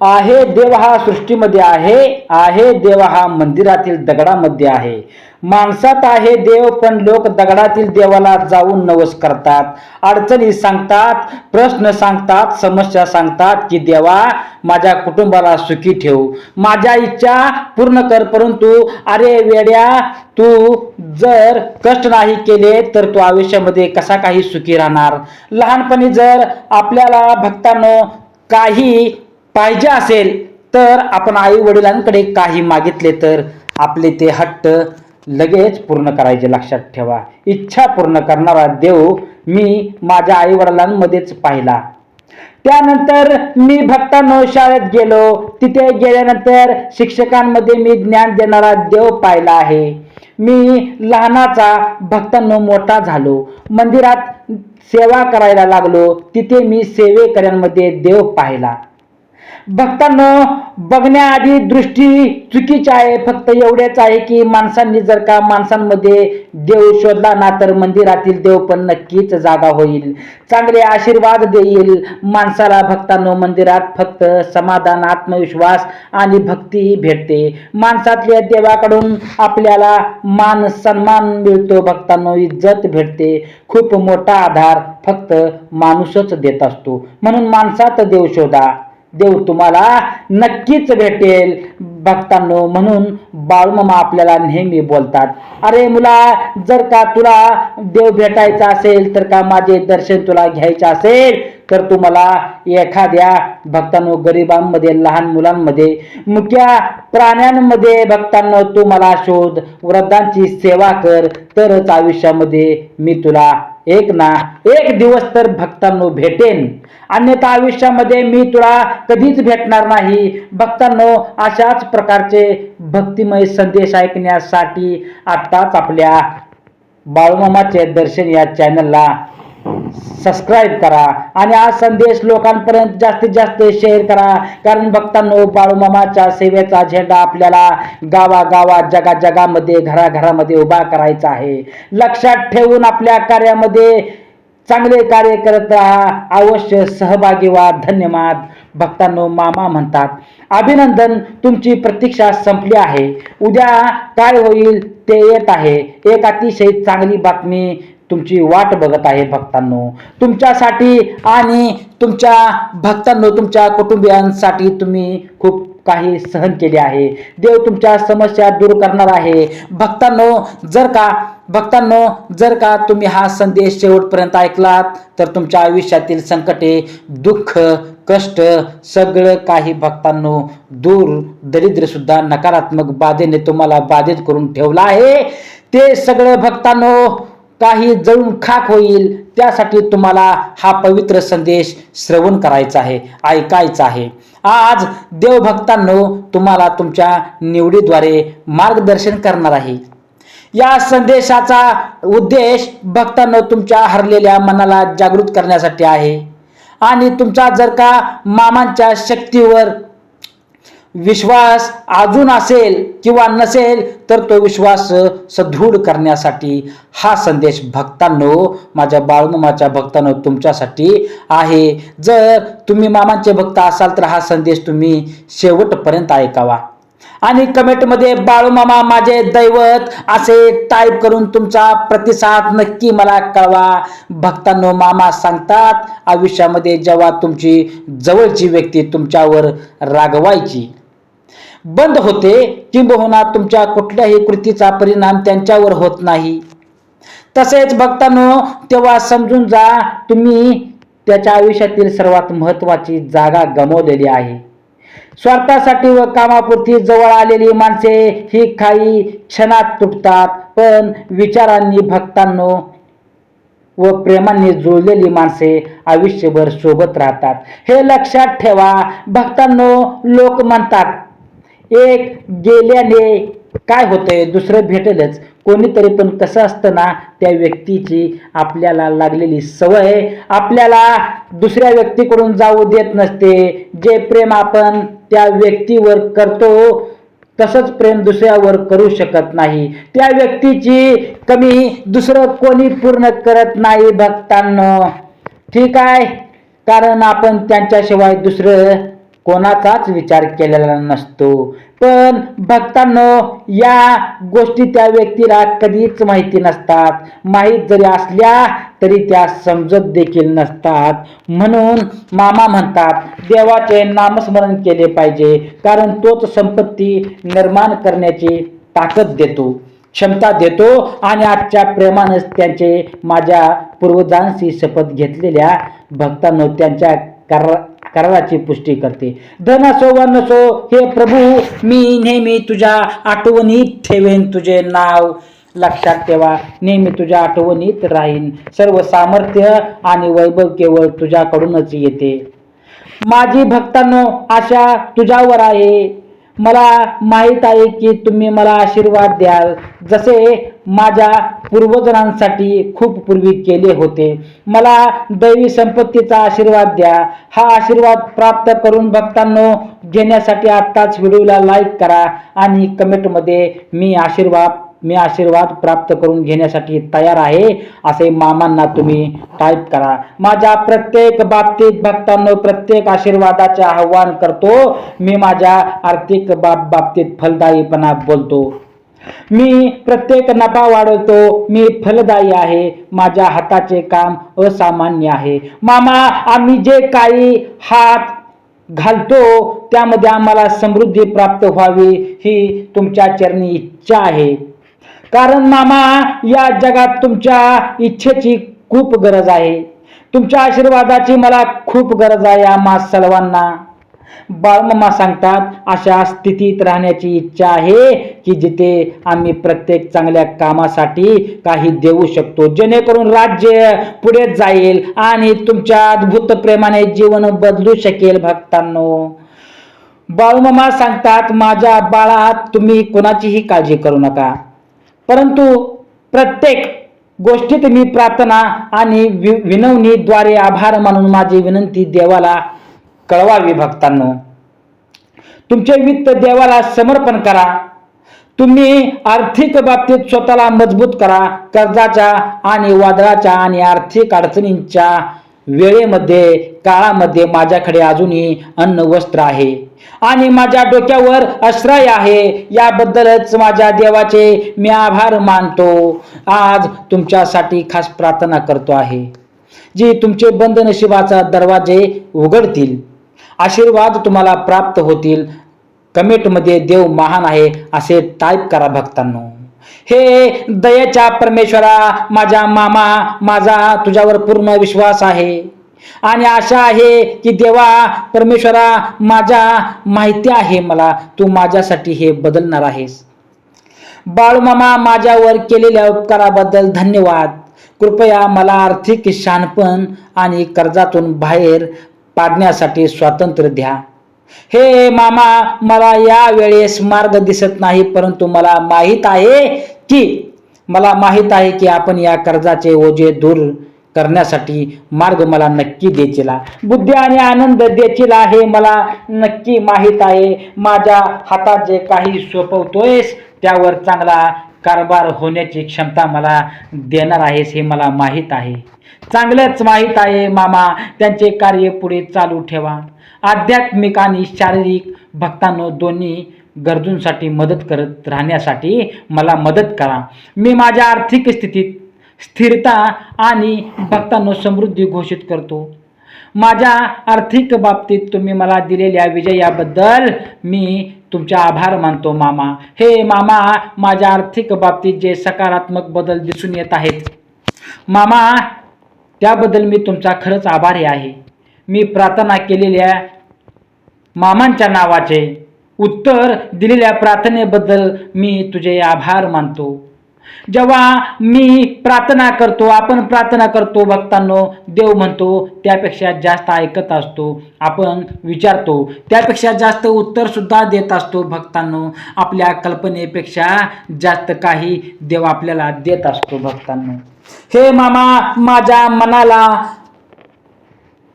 आहे देव हा सृष्टीमध्ये आहे आहे देव हा मंदिरातील दगडामध्ये आहे. माणसात आहे देव पण लोक दगडातील देवाला जाऊन नवस करतात. अडचणी सांगतात प्रश्न सांगतात समस्या सांगतात की देवा माझ्या कुटुंबाला सुखी ठेव. माझ्या इच्छा पूर्ण कर परंतु अरे वेड्या तू जर कष्ट नाही केले तर तू आयुष्यामध्ये कसा काही सुखी राहणार? लहानपणी जर आपल्याला भक्तांनो काही पाहिजे असेल तर आपण आई वडिलांकडे काही मागितले तर आपले ते हट्ट लगेच पूर्ण करायचे लक्षात ठेवा. इच्छा पूर्ण करणारा देव मी माझ्या आई वडिलांमध्येच पाहिला. त्यानंतर मी भक्तांनो शाळेत गेलो. तिथे गेल्यानंतर शिक्षकांमध्ये मी ज्ञान देणारा देव पाहिला आहे. मी लहानाचा भक्तांनो मोठा झालो. मंदिरात सेवा करायला लागलो. तिथे मी सेवेकऱ्यांमध्ये देव पाहिला. भक्तांनो बघण्याआधी दृष्टी चुकीची आहे. फक्त एवढेच आहे की माणसांनी जर का माणसांमध्ये देव शोधला ना तर मंदिरातील देव पण नक्कीच जागा होईल. चांगले आशीर्वाद देईल. माणसाला भक्तांनो मंदिरात फक्त समाधान आत्मविश्वास आणि भक्ती भेटते. माणसातल्या देवाकडून आपल्याला मान सन्मान मिळतो. भक्तांनो इज्जत भेटते. खूप मोठा आधार फक्त माणूसच देत असतो. म्हणून माणसात देव शोधा. देव तुम्हाला नक्कीच भेटेल. भक्तांनो म्हणून बाळूमामा आपल्याला नेहमी बोलतात अरे मुला जर का तुला देव भेटायचा असेल तर का माझे दर्शन तुला घ्यायचे असेल तर तुम्हाला एखाद्या भक्तांनो गरिबांमध्ये लहान मुलांमध्ये मुख्या प्राण्यांमध्ये भक्तांनो तू मला शोध वृद्धांची सेवा कर तरच आयुष्यामध्ये मी तुला एक ना एक दिवस तर भक्तांनो भेटेन. अन्यथा आयुष्यामध्ये मी तुला कधीच भेटणार नाही. भक्तांनो अशाच प्रकारचे भक्तिमय संदेश ऐकण्यासाठी आत्ताच आपल्या बाळूमामाचे दर्शन या चॅनलला सबस्क्राईब करा आणि हा संदेश लोकांपर्यंत जास्तीत जास्त शेअर करा. कारण भक्तांनो बाळूमामाच्या सेवेचा झेंडा आपल्याला गावागावात जगा जगामध्ये घराघरामध्ये उभा करायचा आहे. लक्षात ठेवून आपल्या कार्यामध्ये चांगले कार्य करत राहा. अवश्य सहभागी व्हा. धन्यवाद. भक्तांनो मामा म्हणतात अभिनंदन तुमची प्रतीक्षा संपली आहे. उद्या काय होईल ते येत आहे. एक अतिशय चांगली बातमी तुमची वाट बघत आहे भक्तांनो. तुमच्यासाठी आणि तुमच्या भक्तांनो तुमच्या कुटुंबियांसाठी तुम्ही खूप काही सहन केले आहे. देव तुमच्या समस्या दूर करणार आहे. भक्तांनो जर का भक्तांनो जर का तुम्ही हा संदेश शेवटपर्यंत ऐकलात तर तुमच्या आयुष्यातील संकटे दुःख कष्ट सगळं काही भक्तांनो दूर दरिद्रसुद्धा नकारात्मक बाधेने तुम्हाला बाधित करून ठेवला आहे. ते सगळं भक्तांनो काही जळून खाक होईल त्यासाठी तुम्हाला हा पवित्र संदेश श्रवण करायचा आहे ऐकायचा आहे. आज देवभक्तांनो तुम्हाला तुमच्या निवडीद्वारे मार्गदर्शन करणार आहे. या संदेशाचा उद्देश भक्तांनो तुमच्या हरलेल्या मनाला जागृत करण्यासाठी आहे. आणि तुमचा जर का मामांच्या शक्तीवर विश्वास अजून असेल किंवा नसेल तर तो विश्वास सदृढ करण्यासाठी हा संदेश भक्तांनो माझ्या बाळमामाच्या भक्तांनो तुमच्यासाठी आहे. जर तुम्ही मामांचे भक्त असाल तर हा संदेश तुम्ही शेवटपर्यंत ऐकावा. आणि कमेंटमध्ये बाळूमामा माझे दैवत असे टाईप करून तुमचा प्रतिसाद नक्की मला कळवा. भक्तांनो मामा सांगतात आयुष्यामध्ये जेव्हा तुमची जवळची व्यक्ती तुमच्यावर रागवायची बंद होते किंबहुना तुमच्या कुठल्याही कृतीचा परिणाम त्यांच्यावर होत नाही. तसेच बघतानो तेव्हा समजून जा तुम्ही त्याच्या आयुष्यातील सर्वात महत्वाची जागा गमावलेली आहे. स्वार्थासाठी व कामापुरती जवळ आलेली माणसे ही काही क्षणात तुटतात पण विचारांनी भक्तांनो व प्रेमाने जुळलेली माणसे आयुष्यभर सोबत राहतात. हे लक्षात ठेवा भक्तांनो लोक म्हणतात एक गेल्याने काय होतंय? दुसरं भेटेलच. कोणीतरी पण कसं असतं ना त्या व्यक्तीची आपल्याला लागलेली सवय आपल्याला दुसऱ्या व्यक्तीकडून जाऊ देत नसते. जे प्रेम आपण त्या व्यक्तीवर करतो तसंच प्रेम दुसऱ्यावर करू शकत नाही. त्या व्यक्तीची कमी दुसरं कोणी पूर्ण करत नाही भक्तांनो. ठीक आहे? कारण आपण त्यांच्याशिवाय दुसरं कोणाचाच विचार केलेला नसतो. पण भक्तांनो या गोष्टी त्या व्यक्तीला कधीच माहिती नसतात. माहीत जरी असल्या तरी त्या समजत देखील नसतात. म्हणून मामा म्हणतात देवाचे नामस्मरण केले पाहिजे कारण तोच संपत्ती निर्माण करण्याची ताकद देतो क्षमता देतो आणि आजच्या प्रेमानच त्यांचे माझ्या पूर्वजांशी शपथ घेतलेल्या भक्तांनो त्यांच्या कर कराराची पुष्टी करते. धन असो व नसो हे प्रभू मी नेहमी तुझ्या आठवणीत ठेवेन तुझे नाव. लक्षात ठेवा नेहमी तुझ्या आठवणीत राहीन. सर्व सामर्थ्य आणि वैभव केवळ तुझ्याकडूनच येते. माझी भक्तांनो आशा तुझ्यावर आहे. मला माहीत आहे की तुम्ही मला आशीर्वाद द्याल. जसे माझ्या पूर्वजनांसाठी खूप पूर्वी केले होते. मला दैवी संपत्तीचा आशीर्वाद द्या. हा आशीर्वाद प्राप्त करून भक्तांनो घेण्यासाठी आत्ताच व्हिडिओला लाईक करा आणि कमेंटमध्ये मी आशीर्वाद मी आशीर्वाद प्राप्त करून घेण्यासाठी तयार आहे असे मामांना तुम्ही टाईप करा. माझ्या प्रत्येक बाबतीत भक्तांनो प्रत्येक आशीर्वादाचे आव्हान करतो. मी माझ्या आर्थिक बाब बाबतीत फलदायीपणा बोलतो. मी प्रत्येक नफा वाढवतो. मी फलदायी आहे. माझ्या हाताचे काम असामान्य आहे. मामा आम्ही जे काही हात घालतो त्यामध्ये आम्हाला समृद्धी प्राप्त व्हावी ही तुमच्या चरणी इच्छा आहे. कारण मामा या जगात तुमच्या इच्छेची खूप गरज आहे. तुमच्या आशीर्वादाची मला खूप गरज आहे आम्हा सर्वांना. बाळमामा सांगतात अशा स्थितीत राहण्याची इच्छा आहे की जिथे आम्ही प्रत्येक चांगल्या कामासाठी काही देऊ शकतो. जेणेकरून राज्य पुढे जाईल आणि तुमच्या अद्भुत प्रेमाने जीवन बदलू शकेल भक्तांनो. बाळमामा सांगतात माझ्या बाळा तुम्ही कोणाचीही काळजी करू नका. परंतु प्रत्येक गोष्टीत मी प्रार्थना आणि वि विनवणीद्वारे आभार मानून माझी विनंती देवाला कळवावी भक्तांनो. तुमचे वित्त देवाला समर्पण करा. तुम्ही आर्थिक बाबतीत स्वतःला मजबूत करा. कर्जाच्या आणि वादळाच्या आणि आर्थिक अडचणींच्या वेळेमध्ये काळामध्ये माझ्याकडे अजूनही अन्न वस्त्र आहे. आणि माझ्या डोक्यावर आश्रय आहे. याबद्दलच माझ्या देवाचे मी आभार मानतो. आज तुमच्यासाठी खास प्रार्थना करतो आहे. जी तुमचे बंद नशिबाचा दरवाजे उघडतील आशीर्वाद तुम्हाला प्राप्त होतील. कमेंटमध्ये देव महान आहे असे टाईप करा भक्तांनो. हे दयेच्या परमेश्वरा माझ्या मामा माझा तुझ्यावर पूर्ण विश्वास आहे. आणि आशा आहे की देवा परमेश्वरा माझ्या माहिती आहे मला तू माझ्यासाठी हे बदलणार आहेस. बाळूमामा माझ्यावर केलेल्या उपकाराबद्दल धन्यवाद. कृपया मला आर्थिक शानपण आणि कर्जातून बाहेर पाडण्यासाठी स्वातंत्र्य द्या. हे मामा मला या वेळेस मार्ग दिसत नाही परंतु मला माहीत आहे की मला माहीत आहे की आपण या कर्जाचे ओझे दूर करण्यासाठी मार्ग मला नक्की देचिला बुद्धी आणि आनंद देचिला हे मला नक्की माहीत आहे. माझ्या हातात जे काही सोपवतोयस त्यावर चांगला कारभार होण्याची क्षमता मला देणार आहेस हे मला माहीत आहे. चांगलंच माहीत आहे मामा त्यांचे कार्य पुढे चालू ठेवा. आध्यात्मिक आणि शारीरिक भक्तांनो दोन्ही गरजूंसाठी मदत करत राहण्यासाठी मला मदत करा. मी माझ्या आर्थिक स्थितीत स्थिरता आणि भक्तांनो समृद्धी घोषित करतो. माझ्या आर्थिक बाबतीत तुम्ही मला दिलेल्या विजयाबद्दल मी तुमचा आभार मानतो मामा. हे मामा माझ्या आर्थिक बाबतीत जे सकारात्मक बदल दिसून येत आहेत मामा त्याबद्दल मी तुमचा खरंच आभारी आहे. मी प्रार्थना केलेल्या मामांच्या नावाचे उत्तर दिलेल्या प्रार्थनेबद्दल मी तुझे आभार मानतो. जेव्हा मी प्रार्थना करतो आपण प्रार्थना करतो भक्तांनो देव म्हणतो त्यापेक्षा जास्त ऐकत असतो आपण विचारतो त्यापेक्षा जास्त उत्तर सुद्धा देत असतो भक्तांनो आपल्या कल्पनेपेक्षा जास्त काही देव आपल्याला देत असतो भक्तांनो. हे मामा माझ्या मनाला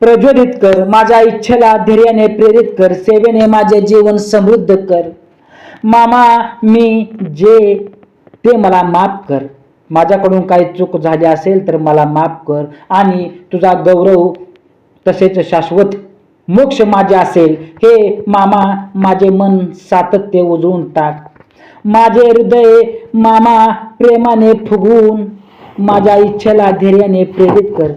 प्रज्वलित कर माझ्या इच्छेला धैर्याने प्रेरित कर सेवेने माझे जीवन समृद्ध कर. मामा मी जे ते मला माफ कर. माझ्याकडून काही चूक झाली असेल तर मला माफ कर आणि तुझा गौरव तसेच शाश्वत मोक्ष माझे असेल. हे मामा माझे मन सातत्य उजळून टाक. माझे हृदय मामा प्रेमाने फुगवून माझ्या इच्छेला धैर्याने प्रेरित कर.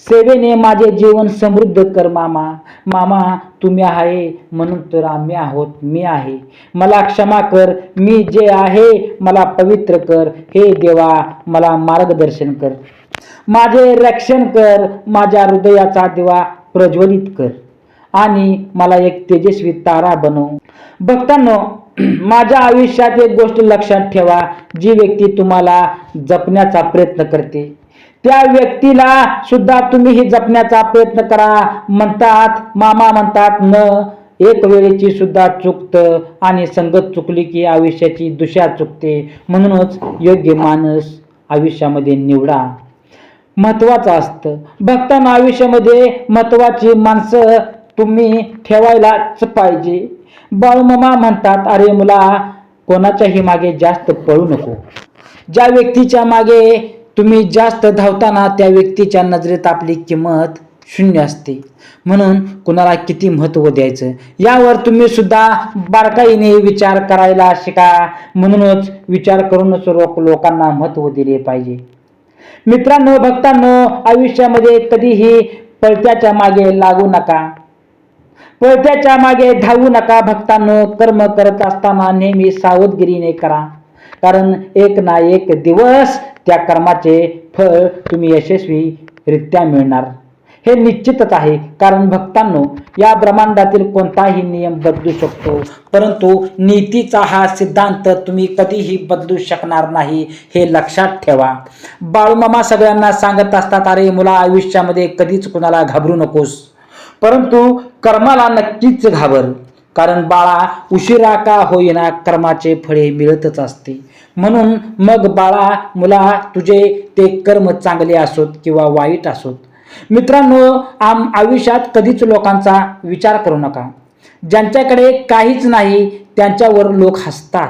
सेवेने माझे जीवन समृद्ध कर मामा. मामा तुम्ही आहे म्हणून तर आम्ही आहोत मी आहे. मला क्षमा कर मी जे आहे मला पवित्र कर. हे देवा मला मार्गदर्शन कर. माझे रक्षण कर माझ्या हृदयाचा दिवा प्रज्वलित कर. आणि मला एक तेजस्वी तारा बनव. भक्तांनो माझ्या आयुष्यात एक गोष्ट लक्षात ठेवा. जी व्यक्ती तुम्हाला जपण्याचा प्रयत्न करते त्या व्यक्तीला सुद्धा तुम्हीही जपण्याचा प्रयत्न करा. म्हणतात मामा म्हणतात न एक वेळेची सुद्धा चुकतं आणि संगत चुकली की आयुष्याची दुशा चुकते. म्हणूनच योग्य माणूस आयुष्यामध्ये निवडा. महत्वाचं असतं. भक्तांना आयुष्यामध्ये महत्वाची माणसं तुम्ही ठेवायलाच पाहिजे. बाळूमामा म्हणतात अरे मुला कोणाच्याही मागे जास्त पळू नको. ज्या व्यक्तीच्या मागे तुम्ही जास्त धावताना त्या व्यक्तीच्या नजरेत आपली किंमत शून्य असते. म्हणून कुणाला किती महत्त्व द्यायचं? यावर तुम्ही सुद्धा बारकाईने विचार करायला शिका. म्हणूनच विचार करूनच लोक लोकांना महत्त्व दिले पाहिजे. मित्रांनो भक्तांनो आयुष्यामध्ये कधीही पळत्याच्या मागे लागू नका. पळत्याच्या मागे धावू नका. भक्तांनो कर्म करत असताना नेहमी सावधगिरीने करा. कारण एक ना एक दिवस त्या कर्माचे फळ तुम्ही यशस्वीरित्या मिळणार. हे निश्चितच आहे. कारण भक्तांनो या ब्रह्मांडातील कोणताही नियम बदलू शकतो. परंतु नीतीचा हा सिद्धांत तुम्ही कधीही बदलू शकणार नाही हे लक्षात ठेवा. बाळूमामा सगळ्यांना सांगत असतात अरे मुला आयुष्यामध्ये कधीच कुणाला घाबरू नकोस. परंतु कर्माला नक्कीच घाबर. कारण बाळा उशिरा का होईना कर्माचे फळे मिळतच असते. म्हणून मग बाळा मुला तुझे ते कर्म चांगले असोत किंवा वाईट असोत. मित्रांनो आम आयुष्यात कधीच लोकांचा विचार करू नका. ज्यांच्याकडे काहीच नाही त्यांच्यावर लोक हसतात.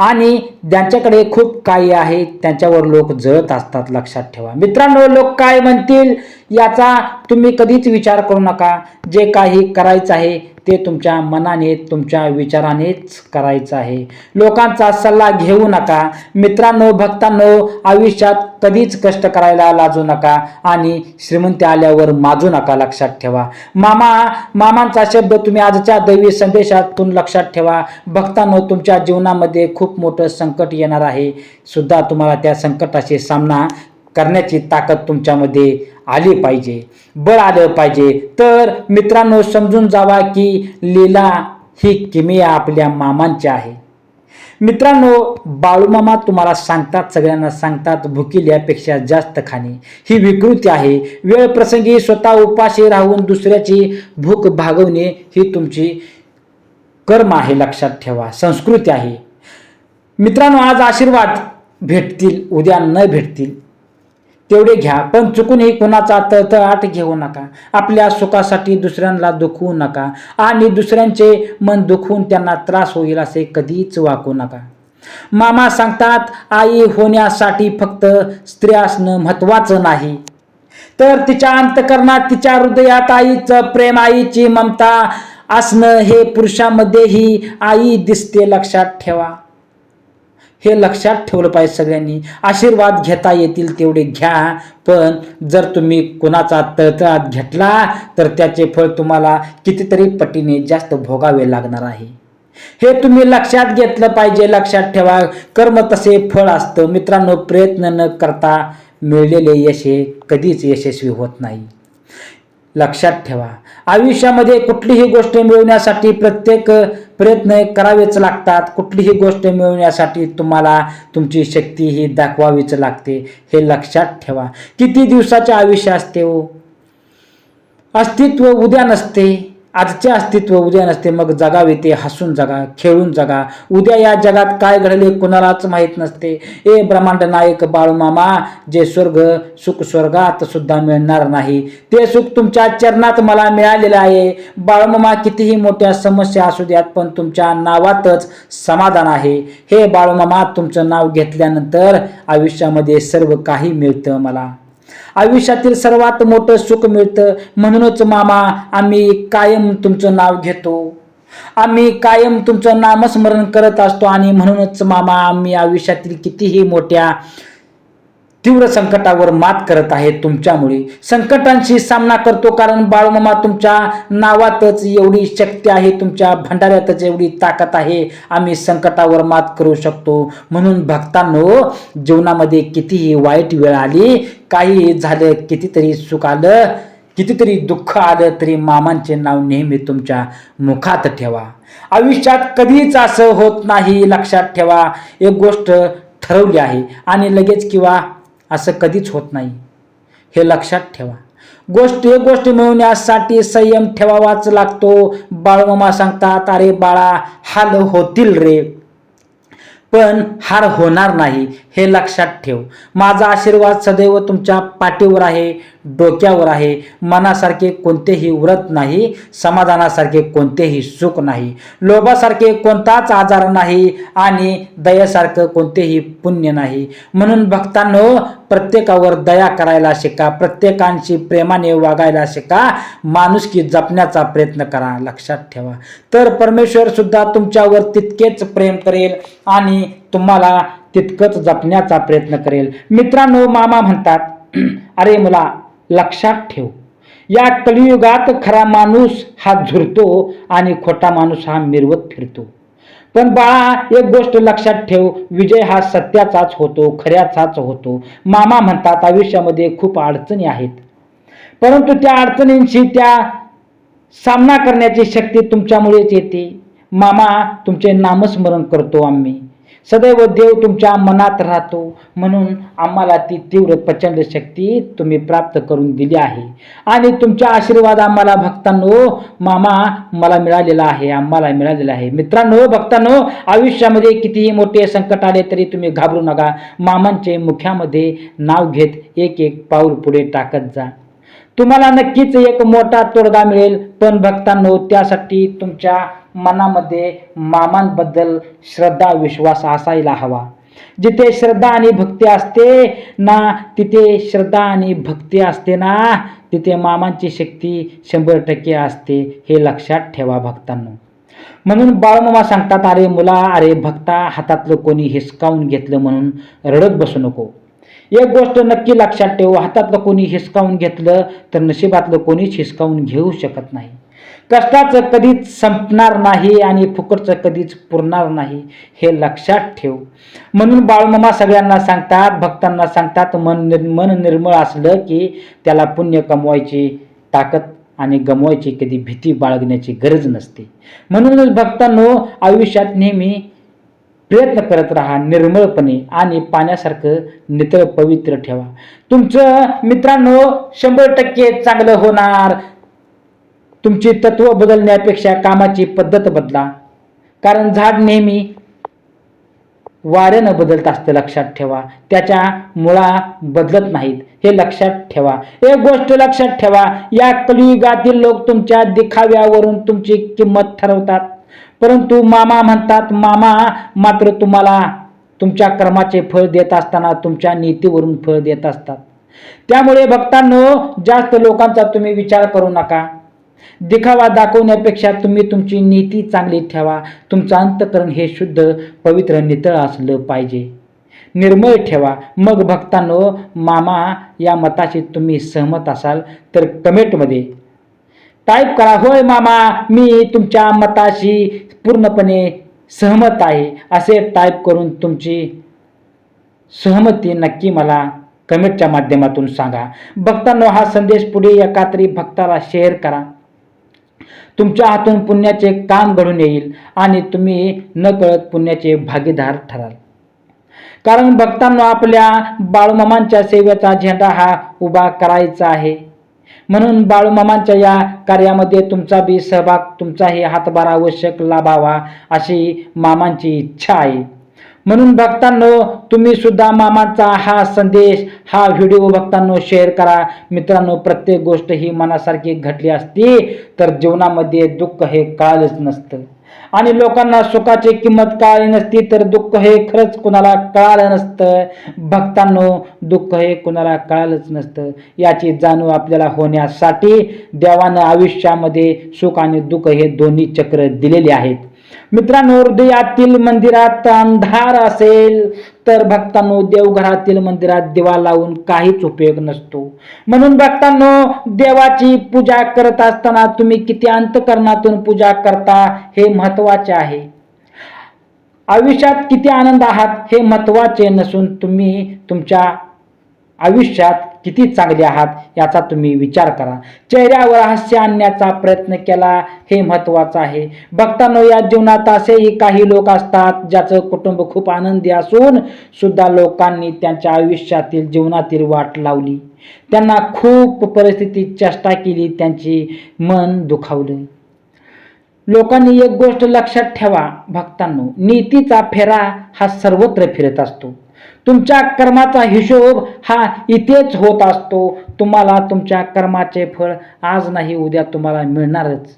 आणि ज्यांच्याकडे खूप काही आहे त्यांच्यावर लोक जळत असतात लक्षात ठेवा. मित्रांनो लोक काय म्हणतील याचा तुम्ही कधीच विचार करू नका. जे काही करायचं आहे ते तुमच्या मनाने तुमच्या विचारानेच करायचं आहे. लोकांचा सल्ला घेऊ नका. मित्रांनो भक्तांनो आयुष्यात कधीच कष्ट करायला लाजू नका आणि श्रीमंती आल्यावर माजू नका लक्षात ठेवा. मामा मामांचा शब्द तुम्ही आजच्या दैवी संदेशातून लक्षात ठेवा. भक्तांनो तुमच्या जीवनामध्ये खूप मोठं संकट येणार आहे. सुद्धा तुम्हाला त्या संकटाशी सामना करण्याची ताकद तुमच्यामध्ये आली पाहिजे. बळ आलं पाहिजे. तर मित्रांनो समजून जावा की लीला ही किमिया आपल्या मामांची आहे. मित्रांनो बाळूमामा तुम्हाला सांगतात सगळ्यांना सांगतात भुकिल्यापेक्षा जास्त खाणे. ही विकृती आहे. वेळ प्रसंगी स्वतः उपाशी राहून दुसऱ्याची भूक भागवणे ही तुमची कर्म आहे लक्षात ठेवा. संस्कृती आहे. मित्रांनो आज आशीर्वाद भेटतील उद्या न भेटतील. तेवढे घ्या. पण चुकूनही कुणाचा तळतळाट घेऊ नका. आपल्या सुखासाठी दुसऱ्यांना दुखवू नका. आणि दुसऱ्यांचे मन दुखवून त्यांना त्रास होईल असे कधीच वाकू नका. मामा सांगतात आई होण्यासाठी फक्त स्त्री असणं महत्वाचं नाही. तर तिच्या अंतकरणात तिच्या हृदयात आईचं प्रेम आईची ममता असणं हे पुरुषामध्येही आई दिसते लक्षात ठेवा. हे लक्षात ठेवलं पाहिजे सगळ्यांनी. आशीर्वाद घेता येतील तेवढे घ्या. पण जर तुम्ही कोणाचा तळतळात घेतला तर त्याचे फळ तुम्हाला कितीतरी पटीने जास्त भोगावे लागणार आहे. हे तुम्ही लक्षात घेतलं पाहिजे लक्षात ठेवा. कर्म तसे फळ असतं. मित्रांनो प्रयत्न न करता मिळलेले यश हे कधीच यशस्वी होत नाही. लक्षात ठेवा. आयुष्यामध्ये कुठलीही गोष्ट मिळवण्यासाठी प्रत्येक प्रयत्न करावेच लागतात. कुठलीही गोष्ट मिळवण्यासाठी तुम्हाला तुमची शक्ती ही दाखवावीच लागते. हे लक्षात ठेवा. किती दिवसाचे आयुष्य असते हो? अस्तित्व उद्या नसते. आजचे अस्तित्व उद्या नसते मग जगावे ते हसून जगा खेळून जगा. उद्या या जगात काय घडले कुणालाच माहीत नसते. ए ब्रह्मांड नायक बाळूमामा जे स्वर्ग सुख स्वर्गात सुद्धा मिळणार नाही. ते सुख तुमच्या चरणात मला मिळालेलं आहे. बाळूमामा कितीही मोठ्या समस्या असू द्यात पण तुमच्या नावातच समाधान आहे. हे बाळूमामा तुमचं नाव घेतल्यानंतर आयुष्यामध्ये सर्व काही मिळतं मला. आयुष्यातील सर्वात मोठं सुख मिळतं. म्हणूनच मामा आम्ही कायम तुमचं नाव घेतो. आम्ही कायम तुमचं नामस्मरण करत असतो आणि म्हणूनच मामा आम्ही आयुष्यातील कितीही मोठ्या तीव्र संकटावर मात करत आहे तुमच्यामुळे. संकटांशी सामना करतो कारण बाळमामा तुमच्या नावातच एवढी शक्ती आहे तुमच्या भंडाऱ्यातच एवढी ताकद आहे. आम्ही संकटावर मात करू शकतो. म्हणून भक्तांनो जीवनामध्ये कितीही वाईट वेळ आली काही झालं कितीतरी सुख आलं कितीतरी दुःख आलं तरी मामांचे नाव नेहमी तुमच्या मुखात ठेवा. आयुष्यात कधीच असं होत नाही लक्षात ठेवा. एक गोष्ट ठरवली आहे आणि लगेच किंवा असं कधीच होत नाही. हे लक्षात ठेवा. गोष्ट एक गोष्ट मिळवण्यासाठी संयम ठेवावाच लागतो. बाळमामा सांगतात अरे बाळा हाल होतील रे. पण हार होणार नाही हे लक्षात ठेव. माझा आशीर्वाद सदैव तुमच्या पाठीवर आहे डोक्यावर आहे. मनासारखे कोणतेही व्रत नाही समाधानासारखे कोणतेही सुख नाही. लोभासारखे कोणताच आजार नाही आणि दयासारखं कोणतेही पुण्य नाही. म्हणून भक्तांनो प्रत्येकावर दया करायला शिका प्रत्येकांशी प्रेमाने वागायला शिका. माणुसकी जपण्याचा प्रयत्न करा लक्षात ठेवा. तर परमेश्वर सुद्धा तुमच्यावर तितकेच प्रेम करेल आणि तुम्हाला तितकंच जपण्याचा प्रयत्न करेल. मित्रांनो मामा म्हणतात अरे मुला लक्षात ठेव. या कलियुगात खरा माणूस हा झुरतो आणि खोटा माणूस हा मिरवत फिरतो. पण बाळा एक गोष्ट लक्षात ठेव. विजय हा सत्याचाच होतो खऱ्याचाच होतो. मामा म्हणतात आयुष्यामध्ये खूप अडचणी आहेत. परंतु त्या अडचणींशी त्या सामना करण्याची शक्ती तुमच्यामुळेच येते. मामा तुमचे नामस्मरण करतो आम्ही. सदैव देव तुमच्या मनात राहतो. म्हणून आम्हाला ती तीव्र प्रचंड शक्ती तुम्ही प्राप्त करून दिली आहे. आणि तुमचा आशीर्वाद आम्हाला भक्तांनो मामा मला मिळालेला आहे आम्हाला मिळालेला आहे. मित्रांनो भक्तांनो आयुष्यामध्ये कितीही मोठे संकट आले तरी तुम्ही घाबरू नका. मामांचे मुख्यामध्ये नाव घेत एक एक पाऊल पुढे टाकत जा. तुम्हाला नक्कीच एक मोठा तोडगा मिळेल. पण भक्तांनो त्यासाठी तुमच्या मनामध्ये मामांबद्दल श्रद्धा विश्वास असायला हवा. जिथे श्रद्धा आणि भक्ती असते ना तिथे श्रद्धा आणि भक्ती असते ना तिथे मामांची शक्ती शंभर टक्के असते हे लक्षात ठेवा भक्तांनो. म्हणून बाळमामा सांगतात अरे मुला अरे भक्ता हातातलं कोणी हिसकावून घेतलं म्हणून रडत बसू नको. एक गोष्ट नक्की लक्षात ठेव हातातलं कोणी हिसकावून घेतलं तर नशिबातलं कोणीच हिसकावून घेऊ शकत नाही. कष्टाचं कधीच संपणार नाही आणि फुकटचं कधीच पुरणार नाही हे लक्षात ठेव. म्हणून बाळमामा सगळ्यांना सांगतात भक्तांना सांगतात मन मन निर्मळ असलं की त्याला पुण्य कमवायची ताकद आणि गमवायची कधी भीती बाळगण्याची गरज नसते. म्हणूनच भक्तांनो आयुष्यात नेहमी प्रयत्न करत राहा निर्मळपणे आणि पाण्यासारखं नितळ पवित्र ठेवा. तुमचं मित्रांनो शंभर टक्के चांगलं होणार. तुमची तत्व बदलण्यापेक्षा कामाची पद्धत बदला. कारण झाड नेहमी वाऱ्यानं बदलत असतं लक्षात ठेवा. त्याच्या मुळा बदलत नाहीत हे लक्षात ठेवा. एक गोष्ट लक्षात ठेवा या कलियुगातील लोक तुमच्या दिखाव्यावरून तुमची किंमत ठरवतात. परंतु मामा म्हणतात मामा मात्र तुम्हाला तुमच्या कर्माचे फळ देत असताना तुमच्या नीतीवरून फळ देत असतात. त्यामुळे भक्तांनो जास्त लोकांचा तुम्ही विचार करू नका. दिखावा दाखवण्यापेक्षा तुम्ही तुमची नीती चांगली ठेवा. तुमचं अंतकरण हे शुद्ध पवित्र नितळ असलं पाहिजे. निर्मळ ठेवा. मग भक्तांनो मामा या मताशी तुम्ही सहमत असाल तर कमेंटमध्ये टाईप करा होय मामा मी तुमच्या मताशी पूर्णपणे सहमत आहे. असे टाईप करून तुमची सहमती नक्की मला कमेंटच्या माध्यमातून सांगा. भक्तांनो हा संदेश पुढे एकात्री भक्ताला शेअर करा. तुमच्या हातून पुण्याचे काम घडून येईल आणि तुम्ही नकळत पुण्याचे भागीदार ठराल. कारण भक्तांना आपल्या बाळूमामांच्या सेवेचा झेंडा हा उभा करायचा आहे. म्हणून बाळूमामांच्या या कार्यामध्ये तुमचा बी सहभाग तुमचाही हातभार आवश्यक लाभावा अशी मामांची इच्छा आहे. म्हणून भक्तांनो तुम्ही सुद्धा मामाचा हा संदेश हा व्हिडिओ भक्तांनो शेअर करा. मित्रांनो प्रत्येक गोष्ट ही मनासारखी घडली असती तर जीवनामध्ये दुःख हे कळालंच नसतं. आणि लोकांना सुखाची किंमत कळाली नसती तर दुःख हे खरंच कुणाला कळालं नसतं. भक्तांनो दुःख हे कुणाला कळालंच नसतं. याची जाणीव आपल्याला होण्यासाठी देवानं आयुष्यामध्ये सुख आणि दुःख हे दोन्ही चक्र दिलेले आहेत. मित्रांनो हृदयातील मंदिरात अंधार असेल तर भक्तांनो देवघरातील मंदिरात दिवा लावून काहीच उपयोग नसतो. म्हणून भक्तांनो देवाची पूजा करत असताना तुम्ही किती अंतकरणातून पूजा करता हे महत्त्वाचे आहे. आयुष्यात किती आनंद आहात हे महत्त्वाचे नसून तुम्ही तुमच्या आयुष्यात किती चांगले आहात याचा तुम्ही विचार करा. चेहऱ्यावर हास्य आणण्याचा प्रयत्न केला हे महत्त्वाचं आहे. भक्तांनो या जीवनात असेही काही लोक असतात ज्याचं कुटुंब खूप आनंदी असून सुद्धा लोकांनी त्यांच्या आयुष्यातील जीवनातील वाट लावली. त्यांना खूप परिस्थिती चेष्टा केली त्यांची मन दुखावलं. लोकांनी एक गोष्ट लक्षात ठेवा भक्तांनो नीतीचा फेरा हा सर्वत्र फिरत असतो. तुमच्या कर्माचा हिशोब हा इथेच होत असतो. तुम्हाला तुमच्या कर्माचे फळ आज नाही उद्या तुम्हाला मिळणारच.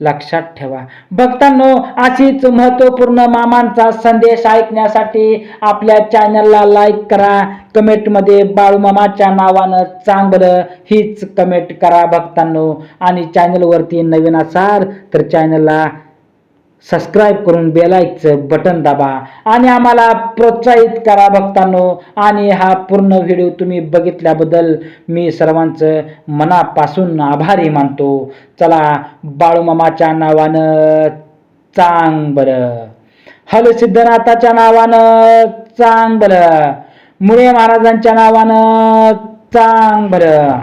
लक्षात ठेवा. भक्तांनो अशीच महत्त्वपूर्ण मामांचा संदेश ऐकण्यासाठी आपल्या चॅनलला लाईक करा. कमेंटमध्ये बाळूमामाच्या नावानं चांगलं हीच कमेंट करा भक्तांनो. आणि चॅनलवरती नवीन असाल तर चॅनलला सबस्क्राईब करून बेलाईकचं बटन दाबा आणि आम्हाला प्रोत्साहित करा भक्तांनो. आणि हा पूर्ण व्हिडिओ तुम्ही बघितल्याबद्दल मी सर्वांचं मनापासून आभारी मानतो. चला बाळूमामाच्या नावानं चांग बरं. हल सिद्धनाथाच्या नावानं चांग बरं. मुळे महाराजांच्या नावानं चांग बरं.